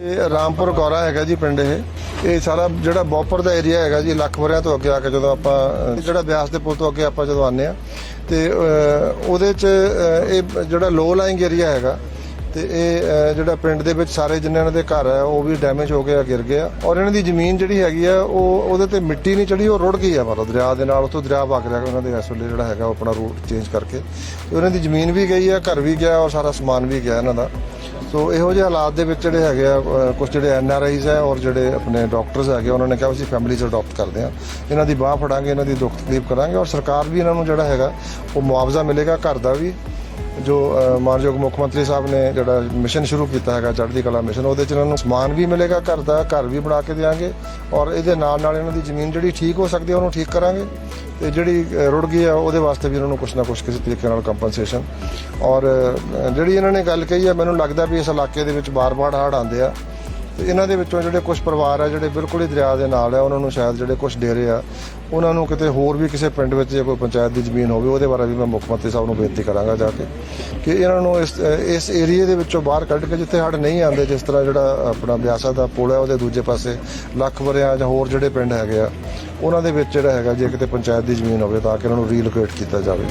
ਇਹ ਰਾਮਪੁਰ ਗੌਰਾ ਹੈਗਾ ਜੀ ਪਿੰਡ ਇਹ। ਇਹ ਸਾਰਾ ਜਿਹੜਾ ਬੋਪਰ ਦਾ ਏਰੀਆ ਹੈਗਾ ਜੀ ਲੱਖ ਵਰਿਆਂ ਤੋਂ ਅੱਗੇ ਆ ਕੇ ਜਦੋਂ ਆਪਾਂ, ਜਿਹੜਾ ਬਿਆਸ ਦੇ ਪੁਲ ਤੋਂ ਅੱਗੇ ਆਪਾਂ ਜਦੋਂ ਆਨੇ ਆ ਤੇ ਉਹਦੇ ਚ ਇਹ ਜਿਹੜਾ ਲੋ ਲਾਈਂਗ ਏਰੀਆ ਹੈਗਾ, ਤੇ ਇਹ ਜਿਹੜਾ ਪਿੰਡ ਦੇ ਵਿੱਚ ਸਾਰੇ ਜਿੰਨੇ ਇਹਨਾਂ ਦੇ ਘਰ ਹੈ, ਉਹ ਵੀ ਡੈਮੇਜ ਹੋ ਗਿਆ, ਗਿਰ ਗਿਆ। ਔਰ ਇਹਨਾਂ ਦੀ ਜ਼ਮੀਨ ਜਿਹੜੀ ਹੈਗੀ ਆ, ਉਹ, ਉਹਦੇ ਤੇ ਮਿੱਟੀ ਨਹੀਂ ਚੜੀ ਉਹ ਰੁੜ ਗਈ ਆ ਮਤਲਬ ਦਰਿਆ ਦੇ ਨਾਲ, ਉੱਥੋਂ ਦਰਿਆ ਵਗ ਰਿਹਾ ਉਹਨਾਂ ਦੇ ਇਸ ਵੇਲੇ ਜਿਹੜਾ ਹੈਗਾ, ਉਹ ਆਪਣਾ ਰੂਟ ਚੇਂਜ ਕਰਕੇ। ਤੇ ਉਹਨਾਂ ਦੀ ਜ਼ਮੀਨ ਵੀ ਗਈ ਆ, ਘਰ ਵੀ ਗਿਆ, ਔਰ ਸਾਰਾ ਸਮਾਨ ਵੀ ਗਿਆ ਇਹਨਾਂ ਦਾ। ਸੋ ਇਹੋ ਜਿਹੇ ਹਾਲਾਤ ਦੇ ਵਿੱਚ ਜਿਹੜੇ ਹੈਗੇ ਆ ਕੁਝ ਜਿਹੜੇ ਐਨ ਆਰ ਆਈਜ਼ ਹੈ ਔਰ ਜਿਹੜੇ ਆਪਣੇ ਡਾਕਟਰਸ ਹੈਗੇ, ਉਹਨਾਂ ਨੇ ਕਿਹਾ ਅਸੀਂ ਫੈਮਿਲੀ ਚ ਅਡਾਪਟ ਕਰਦੇ ਆ ਇਹਨਾਂ ਦੀ ਬਾਹ ਫੜਾਂਗੇ, ਇਹਨਾਂ ਦੀ ਦੁੱਖ ਤਕਲੀਫ ਕਰਾਂਗੇ ਔਰ ਸਰਕਾਰ ਵੀ ਇਹਨਾਂ ਨੂੰ ਜਿਹੜਾ ਹੈਗਾ, ਉਹ ਮੁਆਵਜ਼ਾ ਮਿਲੇਗਾ ਘਰ ਦਾ ਵੀ। ਜੋ ਮਾਨਯੋਗ ਮੁੱਖ ਮੰਤਰੀ ਸਾਹਿਬ ਨੇ ਜਿਹੜਾ ਮਿਸ਼ਨ ਸ਼ੁਰੂ ਕੀਤਾ ਹੈਗਾ, ਚੜ੍ਹਦੀ ਕਲਾ ਮਿਸ਼ਨ ਉਹਦੇ ਚ ਇਹਨਾਂ ਨੂੰ ਸਮਾਨ ਵੀ ਮਿਲੇਗਾ ਘਰ ਦਾ, ਘਰ ਵੀ ਬਣਾ ਕੇ ਦੇਵਾਂਗੇ ਔਰ ਇਹਦੇ ਨਾਲ ਨਾਲ ਇਹਨਾਂ ਦੀ ਜ਼ਮੀਨ ਜਿਹੜੀ ਠੀਕ ਹੋ ਸਕਦੀ ਹੈ, ਉਹਨੂੰ ਠੀਕ ਕਰਾਂਗੇ। ਤੇ ਜਿਹੜੀ ਰੁੜ ਗਈ ਆ ਉਹਦੇ ਵਾਸਤੇ ਵੀ ਇਹਨਾਂ ਨੂੰ ਕੁਛ ਨਾ ਕੁਛ ਕਿਸੇ ਤਰੀਕੇ ਨਾਲ ਕੰਪਨਸੇਸ਼ਨ ਔਰ ਜਿਹੜੀ ਇਹਨਾਂ ਨੇ ਗੱਲ ਕਹੀ ਹੈ, ਮੈਨੂੰ ਲੱਗਦਾ ਵੀ ਇਸ ਇਲਾਕੇ ਦੇ ਵਿੱਚ ਬਾਰ-ਬਾਰ ਹੜ੍ਹ ਆਉਂਦੇ ਆ। ਤੇ ਇਹਨਾਂ ਦੇ ਵਿੱਚੋਂ ਜਿਹੜੇ ਕੁਝ ਪਰਿਵਾਰ ਆ, ਜਿਹੜੇ ਬਿਲਕੁਲ ਹੀ ਦਰਿਆ ਦੇ ਨਾਲ ਆ, ਉਹਨਾਂ ਨੂੰ ਸ਼ਾਇਦ ਜਿਹੜੇ ਕੁਝ ਡੇਰੇ ਆ, ਉਹਨਾਂ ਨੂੰ ਕਿਤੇ ਹੋਰ ਵੀ ਕਿਸੇ ਪਿੰਡ ਵਿੱਚ ਜੇ ਕੋਈ ਪੰਚਾਇਤ ਦੀ ਜ਼ਮੀਨ ਹੋਵੇ, ਉਹਦੇ ਬਾਰੇ ਵੀ ਮੈਂ ਮੁੱਖ ਮੰਤਰੀ ਸਾਹਿਬ ਨੂੰ ਬੇਨਤੀ ਕਰਾਂਗਾ ਜਾ ਕੇ ਕਿ ਇਹਨਾਂ ਨੂੰ ਇਸ ਇਸ ਏਰੀਏ ਦੇ ਵਿੱਚੋਂ ਬਾਹਰ ਕੱਢ ਕੇ ਜਿੱਥੇ ਹੜ ਨਹੀਂ ਆਉਂਦੇ, ਜਿਸ ਤਰ੍ਹਾਂ ਜਿਹੜਾ ਆਪਣਾ ਬਿਆਸਾ ਦਾ ਪੁਲ ਹੈ ਉਹਦੇ ਦੂਜੇ ਪਾਸੇ ਲੱਖ ਵਰਿਆਂ ਜਾਂ ਹੋਰ ਜਿਹੜੇ ਪਿੰਡ ਹੈਗੇ ਆ, ਉਹਨਾਂ ਦੇ ਵਿੱਚ ਜਿਹੜਾ ਹੈਗਾ, ਜੇ ਕਿਤੇ ਪੰਚਾਇਤ ਦੀ ਜ਼ਮੀਨ ਹੋਵੇ ਤਾਂ ਕਿ ਇਹਨਾਂ ਨੂੰ ਰੀਲੋਕੇਟ ਕੀਤਾ ਜਾਵੇ।